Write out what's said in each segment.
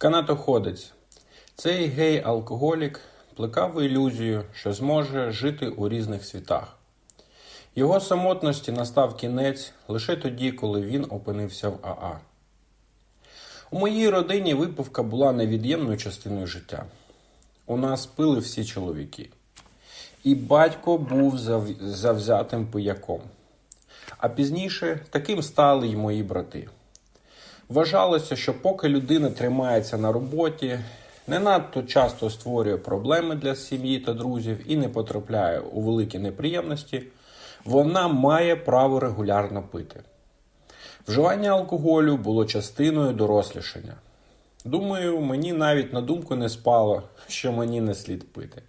Канатоходець. Цей гей-алкоголік плекав ілюзію, що зможе жити у різних світах. Його самотності настав кінець лише тоді, коли він опинився в АА. У моїй родині випивка була невід'ємною частиною життя. У нас пили всі чоловіки. І батько був зав- завзятим пияком. А пізніше таким стали й мої брати. Вважалося, що поки людина тримається на роботі, не надто часто створює проблеми для сім'ї та друзів і не потрапляє у великі неприємності, вона має право регулярно пити. Вживання алкоголю було частиною дорослішання. Думаю, мені навіть на думку не спало, що мені не слід пити.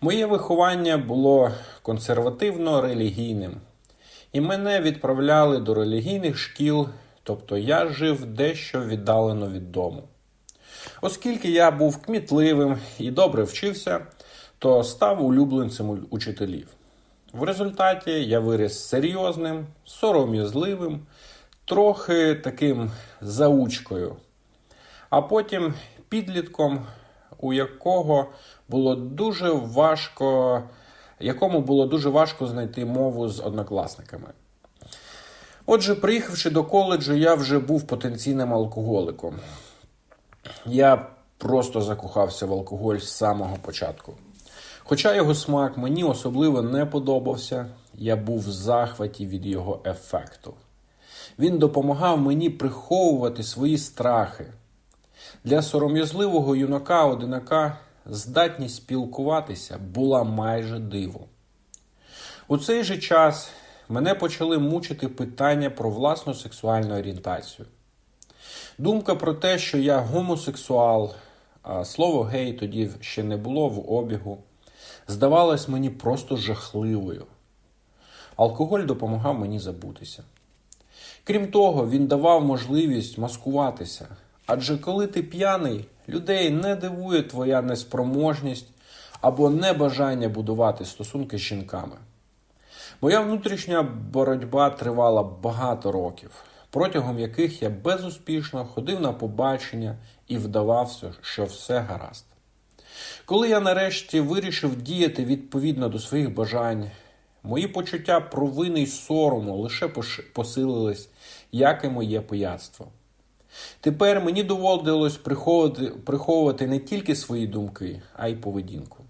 Моє виховання було консервативно релігійним, і мене відправляли до релігійних шкіл, тобто я жив дещо віддалено від дому. Оскільки я був кмітливим і добре вчився, то став улюбленцем учителів. В результаті я виріс серйозним, сором'язливим, трохи таким заучкою, а потім підлітком, у якого було дуже важко, якому було дуже важко знайти мову з однокласниками. Отже, приїхавши до коледжу, я вже був потенційним алкоголиком. Я просто закохався в алкоголь з самого початку. Хоча його смак мені особливо не подобався, я був в захваті від його ефекту. Він допомагав мені приховувати свої страхи. Для сором'язливого юнака-одинака здатність спілкуватися була майже дивом. У цей же час мене почали мучити питання про власну сексуальну орієнтацію. Думка про те, що я гомосексуал, а слово гей тоді ще не було в обігу, здавалась мені просто жахливою. Алкоголь допомагав мені забутися. Крім того, він давав можливість маскуватися. Адже коли ти п'яний, людей не дивує твоя неспроможність або небажання будувати стосунки з жінками. Моя внутрішня боротьба тривала багато років, протягом яких я безуспішно ходив на побачення і вдавався, що все гаразд. Коли я нарешті вирішив діяти відповідно до своїх бажань, мої почуття провини й сорому лише посилились, як і моє пияцтво. Тепер мені доводилось приховувати, приховувати не тільки свої думки, а й поведінку.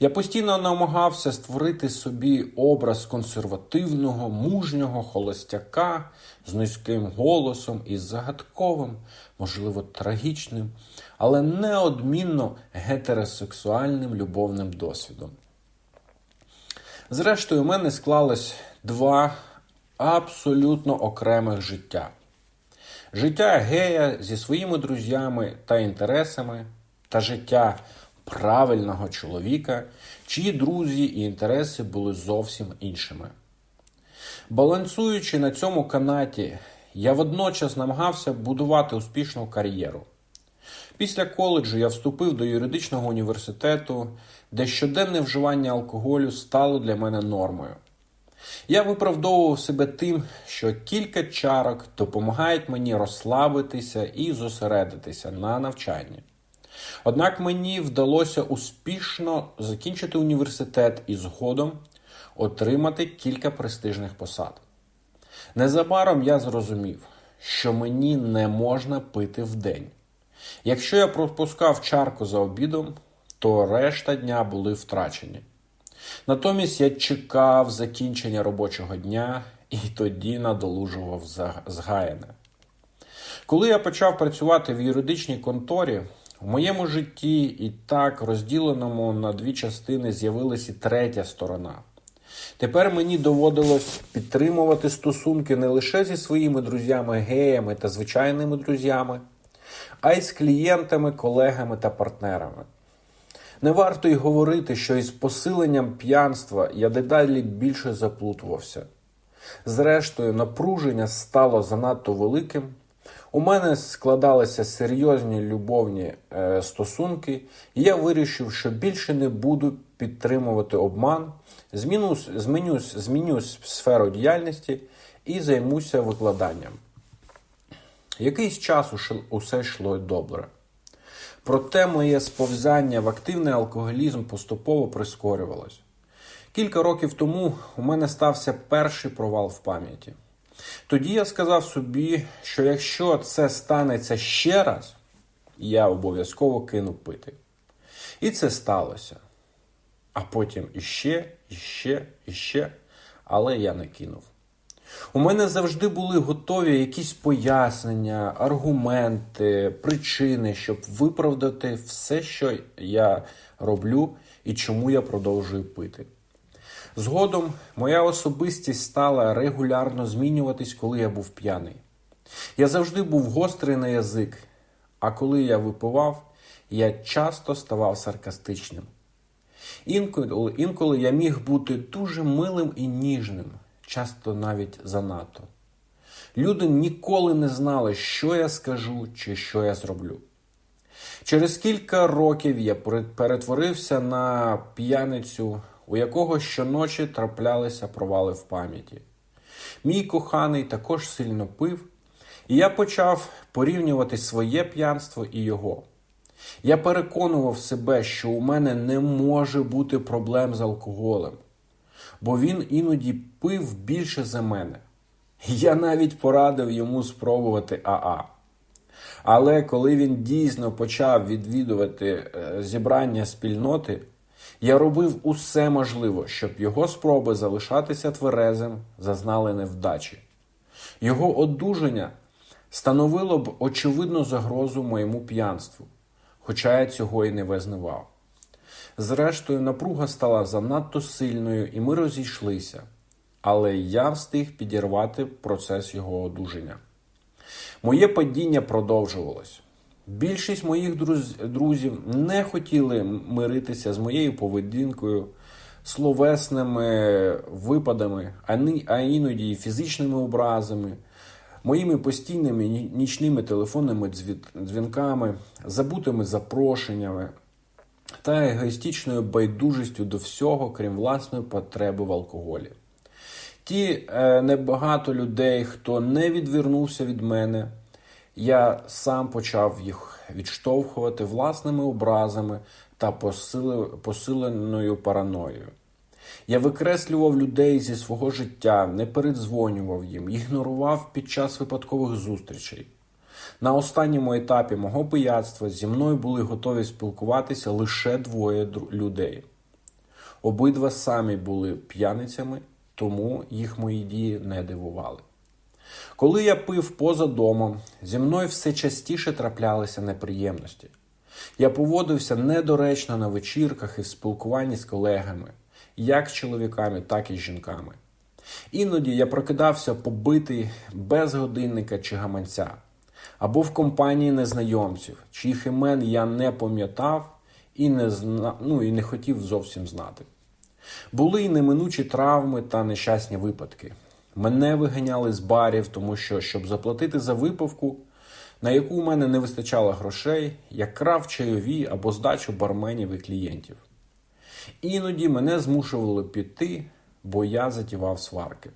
Я постійно намагався створити собі образ консервативного, мужнього холостяка з низьким голосом і загадковим, можливо, трагічним, але неодмінно гетеросексуальним любовним досвідом. Зрештою, у мене склалось два абсолютно окремих життя. Життя гея зі своїми друзями та інтересами, та життя правильного чоловіка, чиї друзі і інтереси були зовсім іншими. Балансуючи на цьому канаті, я водночас намагався будувати успішну кар'єру. Після коледжу я вступив до юридичного університету, де щоденне вживання алкоголю стало для мене нормою. Я виправдовував себе тим, що кілька чарок допомагають мені розслабитися і зосередитися на навчанні. Однак мені вдалося успішно закінчити університет і згодом отримати кілька престижних посад. Незабаром я зрозумів, що мені не можна пити вдень. Якщо я пропускав чарку за обідом, то решта дня були втрачені. Натомість я чекав закінчення робочого дня і тоді надолужував згаяне. Коли я почав працювати в юридичній конторі, в моєму житті і так розділеному на дві частини з'явилася третя сторона. Тепер мені доводилось підтримувати стосунки не лише зі своїми друзями-геями та звичайними друзями, а й з клієнтами, колегами та партнерами. Не варто й говорити, що із посиленням п'янства я дедалі більше заплутувався. Зрештою, напруження стало занадто великим. У мене складалися серйозні любовні е, стосунки, і я вирішив, що більше не буду підтримувати обман, зміну, зміню, зміню сферу діяльності і займуся викладанням. Якийсь час усе йшло добре. Проте моє сповзання в активний алкоголізм поступово прискорювалось. Кілька років тому у мене стався перший провал в пам'яті. Тоді я сказав собі, що якщо це станеться ще раз, я обов'язково кину пити. І це сталося. А потім іще, іще, іще, але я не кинув. У мене завжди були готові якісь пояснення, аргументи, причини, щоб виправдати все, що я роблю і чому я продовжую пити. Згодом моя особистість стала регулярно змінюватись, коли я був п'яний. Я завжди був гострий на язик, а коли я випивав, я часто ставав саркастичним. Інколи, інколи я міг бути дуже милим і ніжним, часто навіть занадто. Люди ніколи не знали, що я скажу чи що я зроблю. Через кілька років я перетворився на п'яницю, у якого щоночі траплялися провали в пам'яті. Мій коханий також сильно пив, і я почав порівнювати своє п'янство і його. Я переконував себе, що у мене не може бути проблем з алкоголем, бо він іноді пив більше за мене. Я навіть порадив йому спробувати АА. Але коли він дійсно почав відвідувати е, зібрання спільноти, я робив усе можливе, щоб його спроби залишатися тверезим зазнали невдачі. Його одужання становило б очевидну загрозу моєму п'янству, хоча я цього і не визнавав. Зрештою, напруга стала занадто сильною, і ми розійшлися, але я встиг підірвати процес його одужання. Моє падіння продовжувалось. Більшість моїх друз- друзів не хотіли миритися з моєю поведінкою, словесними випадами, а іноді і фізичними образами, моїми постійними нічними телефонними дзві- дзвінками, забутими запрошеннями та егоїстичною байдужістю до всього, крім власної потреби в алкоголі. Ті е, небагато людей, хто не відвернувся від мене, я сам почав їх відштовхувати власними образами та посиленою параноєю. Я викреслював людей зі свого життя, не передзвонював їм, ігнорував під час випадкових зустрічей. На останньому етапі мого пияцтва зі мною були готові спілкуватися лише двоє людей. Обидва самі були п'яницями, тому їх мої дії не дивували. Коли я пив поза домом, зі мною все частіше траплялися неприємності. Я поводився недоречно на вечірках і в спілкуванні з колегами, як з чоловіками, так і з жінками. Іноді я прокидався побитий без годинника чи гаманця, або в компанії незнайомців, чиїх імен я не пам'ятав і не, зна... ну, і не хотів зовсім знати. Були й неминучі травми та нещасні випадки. Мене виганяли з барів, тому що, щоб заплатити за випивку, на яку у мене не вистачало грошей, я крав чайові або здачу барменів і клієнтів. Іноді мене змушували піти, бо я затівав сварки.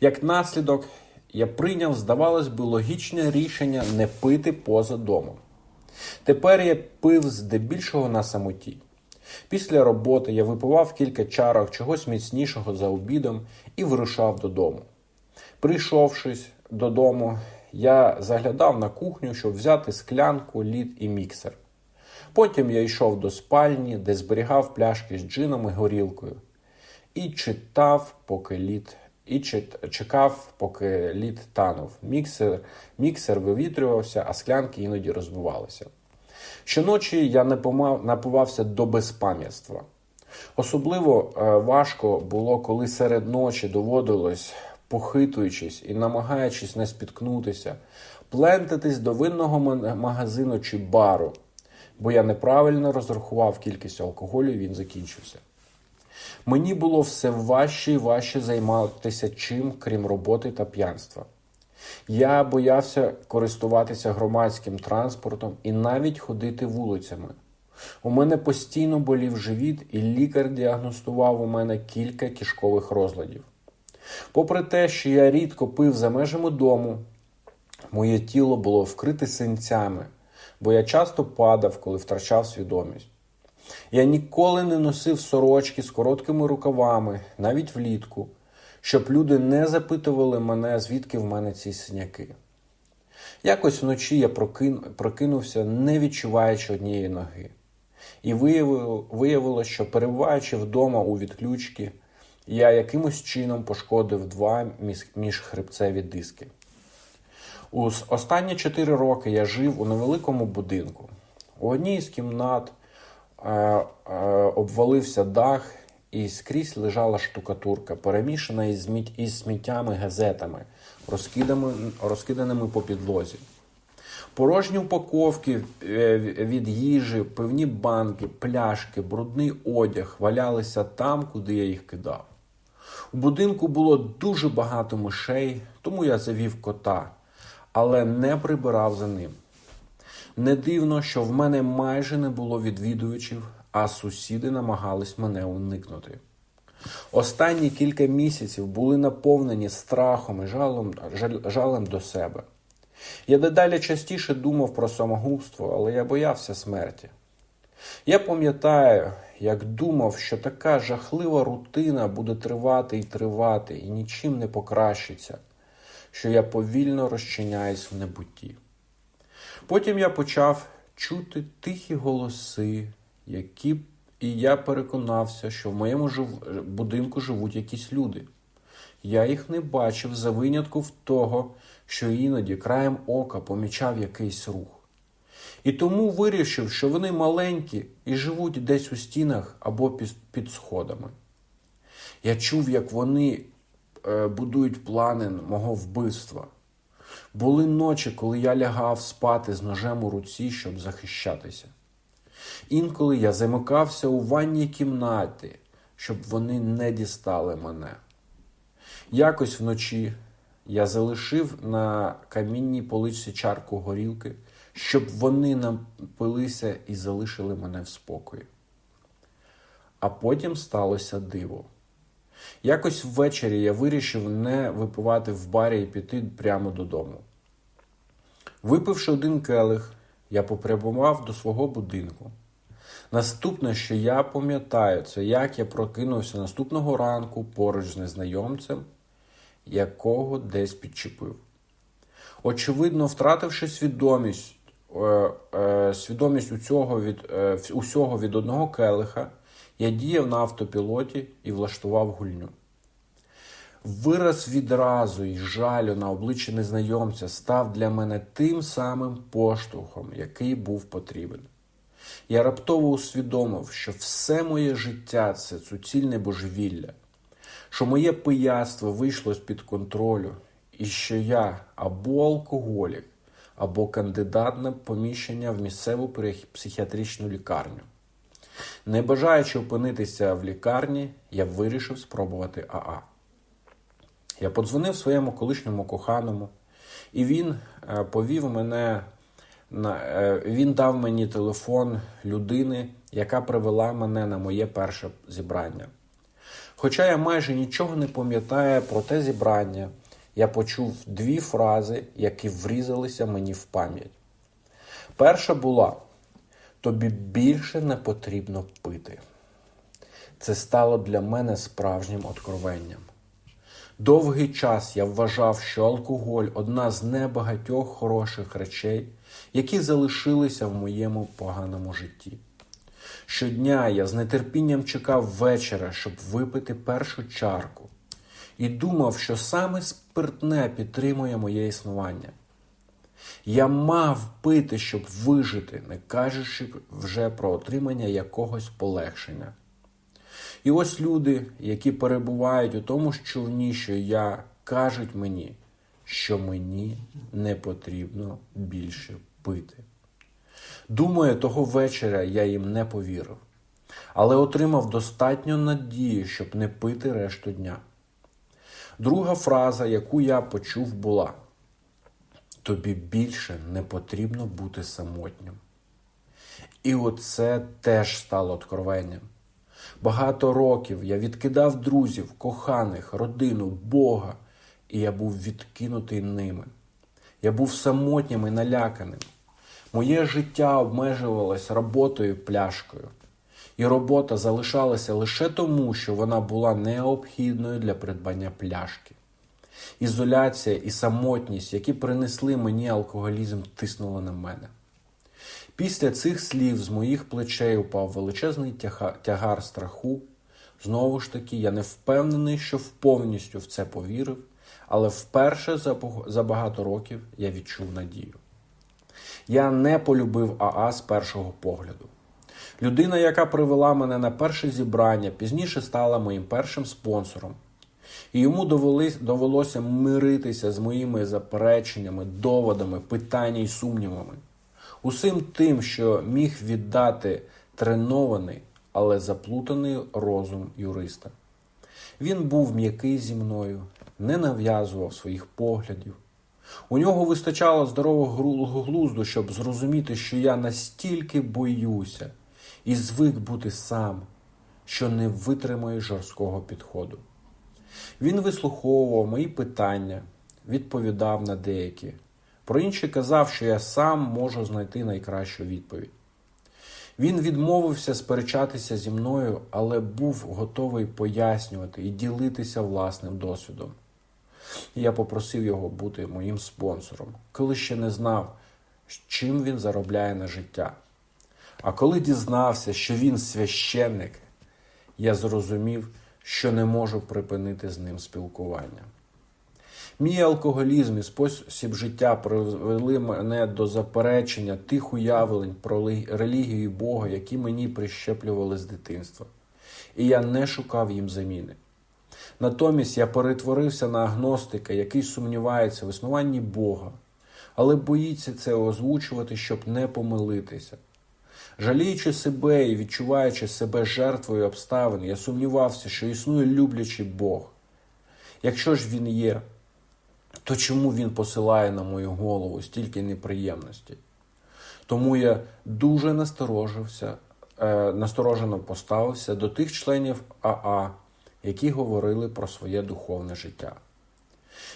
Як наслідок, я прийняв, здавалось би, логічне рішення не пити поза домом. Тепер я пив здебільшого на самоті. Після роботи я випивав кілька чарок чогось міцнішого за обідом і вирушав додому. Прийшовшись додому, я заглядав на кухню, щоб взяти склянку, лід і міксер. Потім я йшов до спальні, де зберігав пляшки з джином і горілкою, і читав, поки лід, і чекав, поки лід танув. Міксер, міксер вивітрювався, а склянки іноді розбивалися. Щоночі я напивався до безпам'ятства. Особливо е, важко було, коли серед ночі доводилось, похитуючись і намагаючись не спіткнутися, плентатись до винного магазину чи бару, бо я неправильно розрахував кількість алкоголю, і він закінчився. Мені було все важче і важче займатися чим, крім роботи та п'янства. Я боявся користуватися громадським транспортом і навіть ходити вулицями. У мене постійно болів живіт, і лікар діагностував у мене кілька кишкових розладів. Попри те, що я рідко пив за межами дому, Моє тіло було вкрите синцями, бо я часто падав, коли втрачав свідомість. Я ніколи не носив сорочки з короткими рукавами, навіть влітку, щоб люди не запитували мене, звідки в мене ці синяки. Якось вночі я прокинувся, не відчуваючи однієї ноги. І виявило, виявилося, що перебуваючи вдома у відключці, я якимось чином пошкодив два міжхребцеві диски. У останні чотири роки я жив у невеликому будинку. У одній з кімнат е, е, обвалився дах, і скрізь лежала штукатурка, перемішана із, із сміттями газетами, розкиданими, по підлозі. Порожні упаковки е, від їжі, пивні банки, пляшки, брудний одяг валялися там, куди я їх кидав. У будинку було дуже багато мишей, тому я завів кота, але не прибирав за ним. Не дивно, що в мене майже не було відвідувачів, а сусіди намагались мене уникнути. Останні кілька місяців були наповнені страхом і жалом, жалем до себе. Я дедалі частіше думав про самогубство, але я боявся смерті. Я пам'ятаю, як думав, що така жахлива рутина буде тривати і тривати, і нічим не покращиться, що я повільно розчиняюсь в небутті. Потім я почав чути тихі голоси, які і я переконався, що в моєму жив... будинку живуть якісь люди. Я їх не бачив за винятком того, що іноді краєм ока помічав якийсь рух. І тому вирішив, що вони маленькі і живуть десь у стінах або під, сходами. Я чув, як вони е, будують плани мого вбивства. Були ночі, коли я лягав спати з ножем у руці, щоб захищатися. Інколи я замикався у ванній кімнаті, щоб вони не дістали мене. Якось вночі я залишив на камінній поличці чарку горілки, щоб вони напилися і залишили мене в спокої. А потім сталося диво. Якось ввечері я вирішив не випивати в барі і піти прямо додому. Випивши один келих, я попрямував до свого будинку. Наступне, що я пам'ятаю, це як я прокинувся наступного ранку поруч з незнайомцем, якого десь підчепив. Очевидно, втративши свідомість, е, е, свідомість усього від, е, усього від одного келиха, я діяв на автопілоті і влаштував гульню. Вираз відразу і жалю на обличчі незнайомця став для мене тим самим поштовхом, який був потрібен. Я раптово усвідомив, що все моє життя це суцільне божевілля, що моє пияцтво вийшло з-під контролю, і що я або алкоголік, або кандидат на поміщення в місцеву психіатричну лікарню. Не бажаючи опинитися в лікарні, я вирішив спробувати АА. Я подзвонив своєму колишньому коханому, і він е, повів мене він дав мені телефон людини, яка привела мене на моє перше зібрання. Хоча я майже нічого не пам'ятаю про те зібрання, я почув дві фрази, які врізалися мені в пам'ять. Перша була: тобі більше не потрібно пити. Це стало для мене справжнім откровенням. Довгий час я вважав, що алкоголь одна з небагатьох хороших речей, які залишилися в моєму поганому житті. Щодня я з нетерпінням чекав вечора, щоб випити першу чарку, і думав, що саме спиртне підтримує моє існування. Я мав пити, щоб вижити, не кажучи вже про отримання якогось полегшення. І ось люди, які перебувають у тому ж човні, що я, кажуть мені, що мені не потрібно більше пити. Думаю, того вечора я їм не повірив, але отримав достатньо надії, щоб не пити решту дня. Друга фраза, яку я почув, була: тобі більше не потрібно бути самотнім. І оце теж стало откровенням. Багато років я відкидав друзів, коханих, родину, Бога, і я був відкинутий ними. Я був самотнім і наляканим. Моє життя обмежувалось роботою пляшкою, і робота залишалася лише тому, що вона була необхідною для придбання пляшки. Ізоляція і самотність, які принесли мені алкоголізм, тиснули на мене. Після цих слів з моїх плечей упав величезний тягар страху. Знову ж таки, я не впевнений, що повністю в це повірив, але вперше за багато років я відчув надію. Я не полюбив АА з першого погляду. Людина, яка привела мене на перше зібрання, пізніше стала моїм першим спонсором. І йому довелося миритися з моїми запереченнями, доводами, питання і сумнівами. Усім тим, що міг віддати тренований, але заплутаний розум юриста. Він був м'який зі мною, не нав'язував своїх поглядів. У нього вистачало здорового глузду, щоб зрозуміти, що я настільки боюся і звик бути сам, що не витримаю жорсткого підходу. Він вислуховував мої питання, відповідав на деякі. Про інші казав, що я сам можу знайти найкращу відповідь. Він відмовився сперечатися зі мною, але був готовий пояснювати і ділитися власним досвідом. Я попросив його бути моїм спонсором, коли ще не знав, чим він заробляє на життя. А коли дізнався, що він священник, я зрозумів, що не можу припинити з ним спілкування. Мій алкоголізм і спосіб життя привели мене до заперечення тих уявлень про релігію і Бога, які мені прищеплювали з дитинства. І я не шукав їм заміни. Натомість я перетворився на агностика, який сумнівається в існуванні Бога, але боїться це озвучувати, щоб не помилитися. Жаліючи себе і відчуваючи себе жертвою обставин, я сумнівався, що існує люблячий Бог. Якщо ж він є, то чому він посилає на мою голову стільки неприємностей? Тому я дуже насторожився, е, насторожено поставився до тих членів АА, які говорили про своє духовне життя.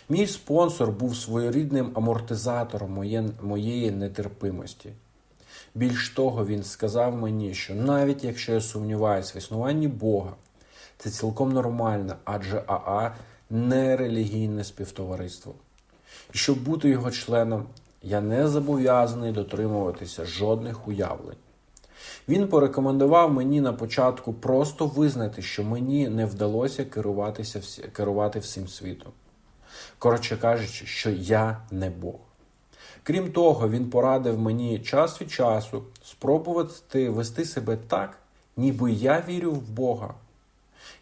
Мій спонсор був своєрідним амортизатором моє, моєї нетерпимості. Більш того, він сказав мені, що навіть якщо я сумніваюся в існуванні Бога, це цілком нормально, адже АА не релігійне співтовариство. І щоб бути його членом, я не зобов'язаний дотримуватися жодних уявлень. Він порекомендував мені на початку просто визнати, що мені не вдалося керуватися керувати всім світом. Коротше кажучи, що я не Бог. Крім того, він порадив мені час від часу спробувати вести себе так, ніби я вірю в Бога.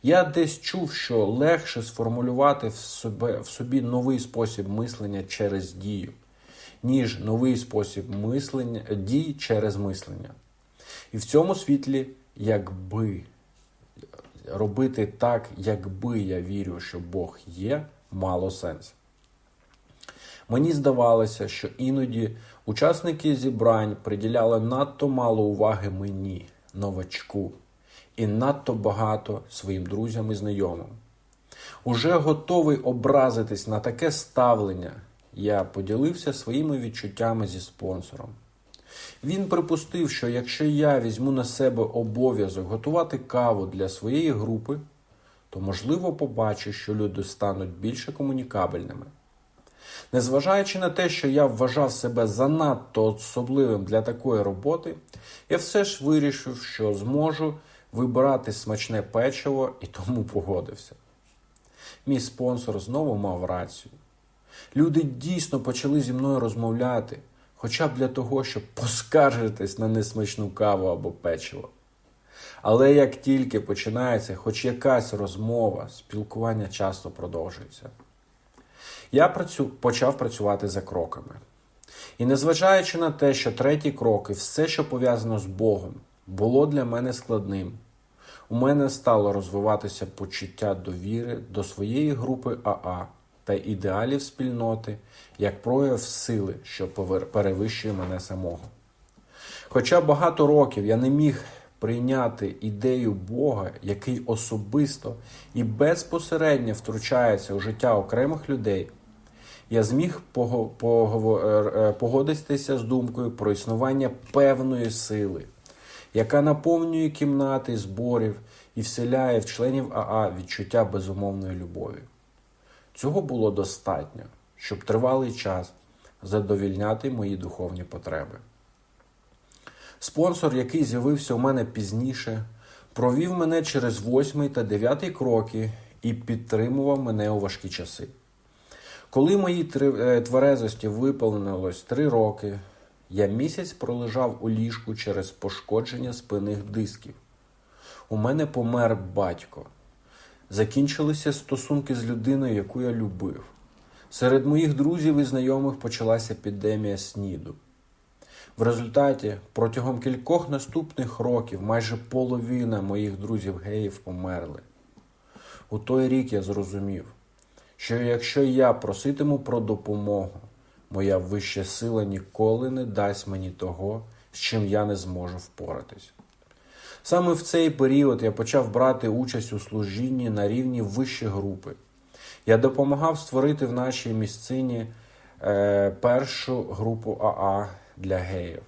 Я десь чув, що легше сформулювати в, себе, в собі новий спосіб мислення через дію, ніж новий спосіб мислення, дій через мислення. І в цьому світлі, якби робити так, якби я вірю, що Бог є, мало сенс. Мені здавалося, що іноді учасники зібрань приділяли надто мало уваги мені, новачку, і надто багато своїм друзям і знайомим. Уже готовий образитись на таке ставлення, я поділився своїми відчуттями зі спонсором. Він припустив, що якщо я візьму на себе обов'язок готувати каву для своєї групи, то можливо побачу, що люди стануть більше комунікабельними. Незважаючи на те, що я вважав себе занадто особливим для такої роботи, я все ж вирішив, що зможу вибирати смачне печиво і тому погодився. Мій спонсор знову мав рацію. Люди дійсно почали зі мною розмовляти, хоча б для того, щоб поскаржитись на несмачну каву або печиво. Але як тільки починається хоч якась розмова, спілкування часто продовжується. Я працю... почав працювати за кроками. І незважаючи на те, що треті крок і все, що пов'язано з Богом, було для мене складним, у мене стало розвиватися почуття довіри до своєї групи АА та ідеалів спільноти як прояв сили, що перевищує мене самого. Хоча багато років я не міг прийняти ідею Бога, який особисто і безпосередньо втручається у життя окремих людей, я зміг е, е, погодитися з думкою про існування певної сили, яка наповнює кімнати зборів і вселяє в членів АА відчуття безумовної любові. Цього було достатньо, щоб тривалий час задовільняти мої духовні потреби. Спонсор, який з'явився у мене пізніше, провів мене через восьмий та дев'ятий кроки і підтримував мене у важкі часи. Коли моїй е, тверезості виповнилось три роки, я місяць пролежав у ліжку через пошкодження спинних дисків. У мене помер батько. Закінчилися стосунки з людиною, яку я любив. Серед моїх друзів і знайомих почалася епідемія СНІДу. В результаті протягом кількох наступних років майже половина моїх друзів геїв померли. У той рік я зрозумів, що якщо я проситиму про допомогу, моя вища сила ніколи не дасть мені того, з чим я не зможу впоратись. Саме в цей період я почав брати участь у служінні на рівні вищої групи. Я допомагав створити в нашій місцині е, першу групу АА для геїв.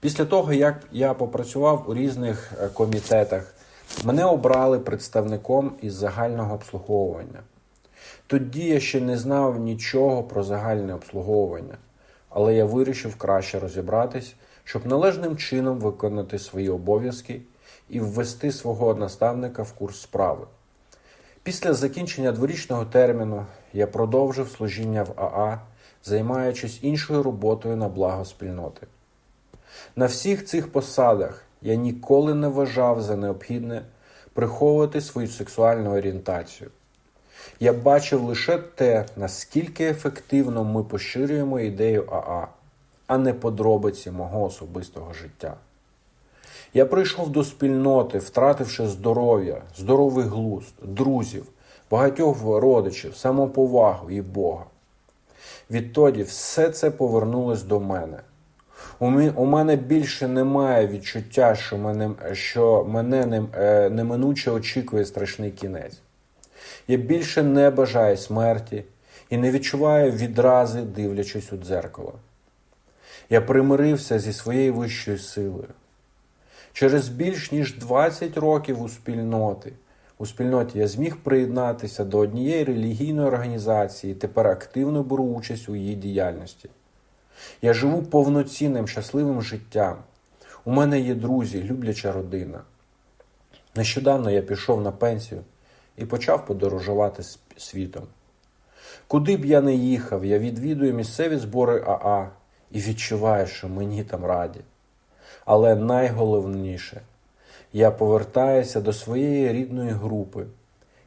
Після того, як я попрацював у різних е, комітетах, мене обрали представником із загального обслуговування. Тоді я ще не знав нічого про загальне обслуговування, але я вирішив краще розібратись, щоб належним чином виконати свої обов'язки і ввести свого наставника в курс справи. Після закінчення дворічного терміну я продовжив служіння в АА, займаючись іншою роботою на благо спільноти. На всіх цих посадах я ніколи не вважав за необхідне приховувати свою сексуальну орієнтацію. Я бачив лише те, наскільки ефективно ми поширюємо ідею АА, а не подробиці мого особистого життя. Я прийшов до спільноти, втративши здоров'я, здоровий глузд, друзів, багатьох родичів, самоповагу і Бога. Відтоді все це повернулось до мене. У мене більше немає відчуття, що мене, що мене е, неминуче очікує страшний кінець. Я більше не бажаю смерті і не відчуваю відрази, дивлячись у дзеркало. Я примирився зі своєю вищою силою. Через більш ніж 20 років у спільноти. У спільноті я зміг приєднатися до однієї релігійної організації і тепер активно беру участь у її діяльності. Я живу повноцінним, щасливим життям. У мене є друзі, любляча родина. Нещодавно я пішов на пенсію і почав подорожувати світом. Куди б я не їхав, я відвідую місцеві збори АА і відчуваю, що мені там раді. Але найголовніше, я повертаюся до своєї рідної групи,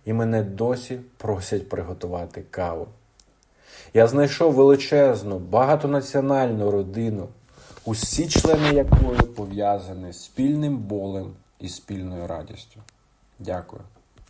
і мене досі просять приготувати каву. Я знайшов величезну, багатонаціональну родину, усі члени якої пов'язані з спільним болем і спільною радістю. Дякую.